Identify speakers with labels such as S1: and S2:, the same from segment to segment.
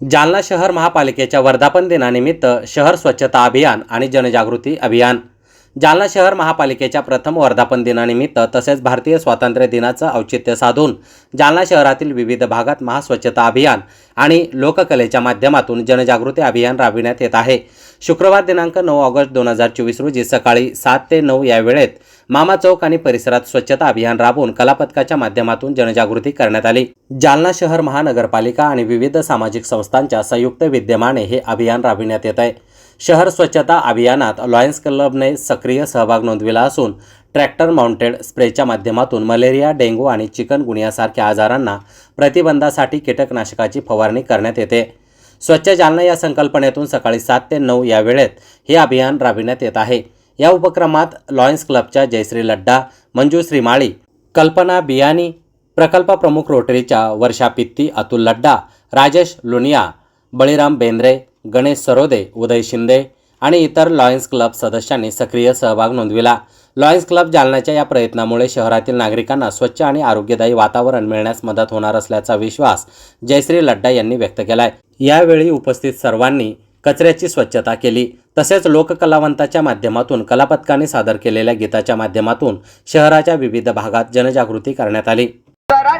S1: जालना शहर महापालिकेच्या वर्धापन दिनानिमित्त शहर स्वच्छता अभियान आणि जनजागृती अभियान. जालना शहर महापालिकेच्या प्रथम वर्धापन दिनानिमित्त तसेच भारतीय स्वातंत्र्य दिनाचं औचित्य साधून जालना शहरातील विविध भागात महास्वच्छता अभियान आणि लोककलेच्या माध्यमातून जनजागृती अभियान राबविण्यात येत आहे. शुक्रवार दिनांक नऊ ऑगस्ट दोन हजार चोवीस रोजी सकाळी सात ते नऊ या वेळेत मामा चौक आणि परिसरात स्वच्छता अभियान राबवून कलापथकाच्या माध्यमातून जनजागृती करण्यात आली. जालना शहर महानगरपालिका आणि विविध सामाजिक संस्थांच्या संयुक्त विद्यमाने हे अभियान राबविण्यात येत आहे. शहर स्वच्छता अभियानात लॉयन्स क्लबने सक्रिय सहभाग नोंदविला असून ट्रॅक्टर माउंटेड स्प्रेच्या माध्यमातून मलेरिया डेंगू आणि चिकनगुनियासारख्या आजारांना प्रतिबंधासाठी कीटकनाशकाची फवारणी करण्यात येते. स्वच्छ जालना या संकल्पनेतून सकाळी सात ते नऊ या वेळेत हे अभियान राबविण्यात येत आहे. या उपक्रमात लॉयन्स क्लबच्या जयश्री लड्डा मंजू श्रीमाळी कल्पना बियानी प्रकल्प प्रमुख रोटरीच्या वर्षा पित्ती अतुल लड्डा राजेश लुनिया बळीराम बेंद्रे गणेश सरोदे उदय शिंदे आणि इतर लॉयन्स क्लब सदस्यांनी सक्रिय सहभाग नोंदविला. लॉयन्स क्लब जालन्याच्या या प्रयत्नामुळे शहरातील नागरिकांना स्वच्छ आणि आरोग्यदायी वातावरण मिळण्यास मदत होणार असल्याचा विश्वास जयश्री लड्डा यांनी व्यक्त केलाय. यावेळी उपस्थित सर्वांनी कचऱ्याची स्वच्छता केली. तसेच लोककलावंताच्या माध्यमातून कलापथकाने सादर केलेल्या गीताच्या माध्यमातून शहराच्या विविध भागात जनजागृती करण्यात आली.
S2: कचरा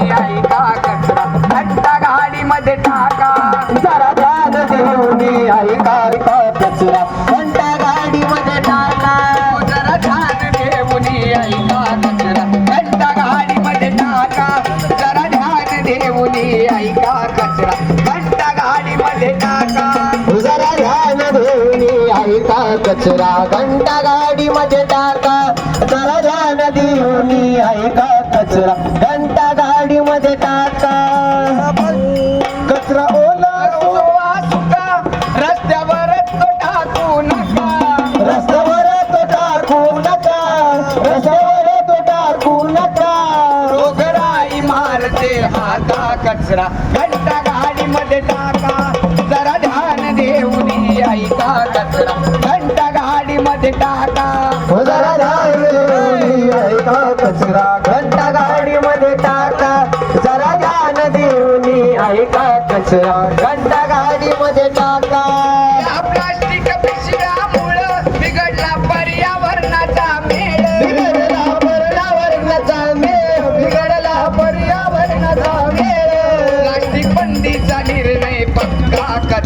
S2: देऊनी ऐका कचरा घंटा गाडीमध्ये टाका जरा ध्यान देऊनी ऐका ऐका कचरा. घंटा गाडीमध्ये टाका जरा ध्यान देऊनी ऐका कचरा घंटा टाका जरा ध्यान ऐका कचरा घंटा टाका जरा ध्यान ऐका कचरा घंटा टाका जरा ध्यान ऐका कचरा. मारते आता कचरा. घंटा गाडीमध्ये टाका. जरा ध्यान देऊनी ऐका कचरा. घंटा गाडीमध्ये टाका. जरा ध्यान देऊन ऐका कचरा. घंटा गाडीमध्ये टाका. जरा ध्यान देऊनी ऐका कचरा.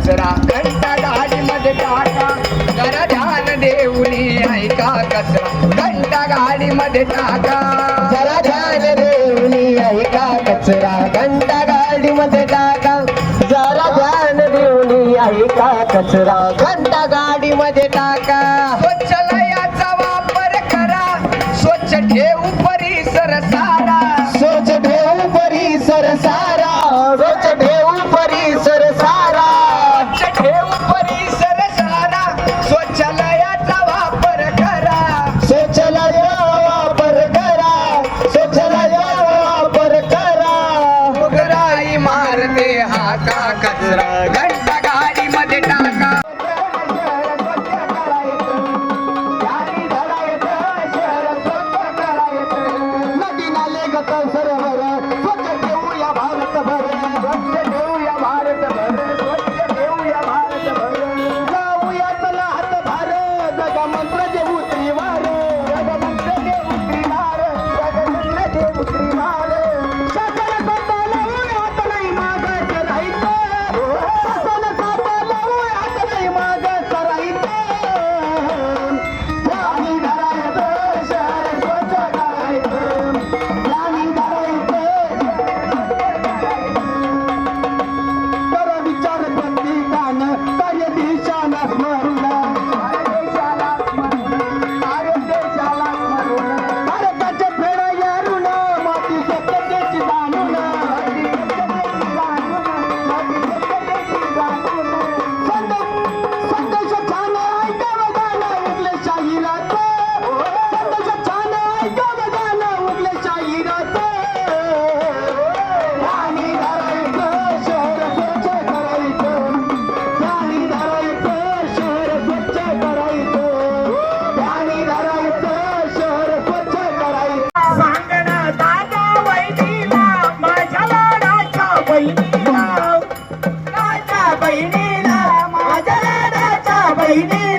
S2: कचरा घंटा गाडीमध्ये टाका. जरा ध्यान देऊनी ऐका कचरा घंटा गाडीमध्ये टाका. जरा ध्यान देऊनी ऐका कचरा घंटा गाडीमध्ये टाका. जरा ध्यान देऊनी ऐका कचरा घंटा गाडीमध्ये टाका.
S3: கைனே